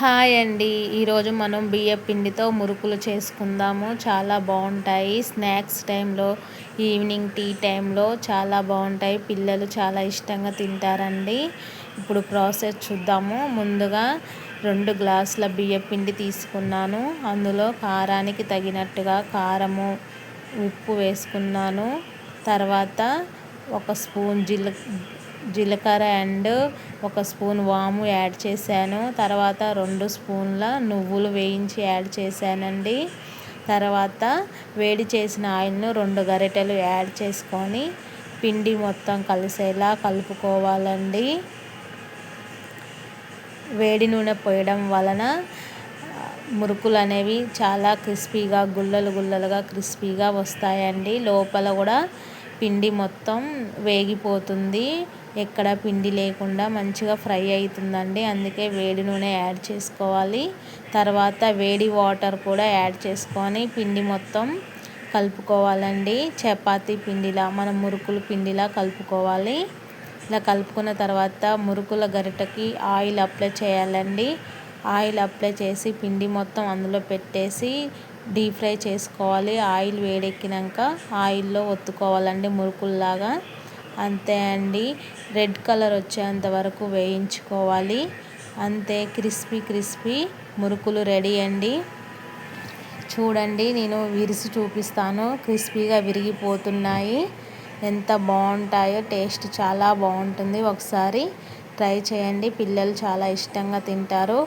Hi అండి. ఈరోజు మనం బియ్య పిండితో మురుకులు చేసుకుందాము. చాలా బాగుంటాయి. స్నాక్స్ టైంలో ఈవినింగ్ టీ టైంలో చాలా బాగుంటాయి. పిల్లలు చాలా ఇష్టంగా తింటారండి. ఇప్పుడు ప్రాసెస్ చూద్దాము. ముందుగా రెండు గ్లాసుల బియ్య పిండి తీసుకున్నాను. అందులో కారానికి తగినట్టుగా కారము ఉప్పు వేసుకున్నాను. తర్వాత ఒక స్పూన్ జీల జీలకర్ర అండ్ ఒక స్పూన్ వాము యాడ్ చేశాను. తర్వాత రెండు స్పూన్ల నువ్వులు వేయించి యాడ్ చేశానండి. తర్వాత వేడి చేసిన ఆయిల్ను రెండు గరిటెలు యాడ్ చేసుకొని పిండి మొత్తం కలిసేలా కలుపుకోవాలండి. వేడి నూనె పోయడం వలన మురుకులు అనేవి చాలా క్రిస్పీగా గుల్లలు గుల్లలుగా క్రిస్పీగా వస్తాయండి. లోపల కూడా పిండి మొత్తం వేగిపోతుంది. ఎక్కడ పిండి లేకుండా మంచిగా ఫ్రై అవుతుందండి అందుకే వేడి నూనె యాడ్ చేసుకోవాలి. తర్వాత వేడి వాటర్ కూడా యాడ్ చేసుకొని పిండి మొత్తం కలుపుకోవాలండి. చపాతీ పిండిలా మనం మురుకుల పిండిలా కలుపుకోవాలి. ఇలా కలుపుకున్న తర్వాత మురుకుల గరిటకి ఆయిల్ అప్లై చేయాలండి. ఆయిల్ అప్లై చేసి పిండి మొత్తం అందులో పెట్టేసి డీప్ ఫ్రై చేసుకోవాలి. ఆయిల్ వేడెక్కినాక ఆయిల్లో ఒత్తుకోవాలండి మురుకుల్లాగా. అంతే అండి. రెడ్ కలర్ వచ్చేంత వరకు వేయించుకోవాలి. అంతే క్రిస్పీ క్రిస్పీ మురుకులు రెడీ అండి. చూడండి నేను విరిసి చూపిస్తాను. క్రిస్పీగా విరిగిపోతున్నాయి. ఎంత బాగుంటాయో టేస్ట్ చాలా బాగుంటుంది. ఒకసారి ట్రై చేయండి. పిల్లలు చాలా ఇష్టంగా తింటారు.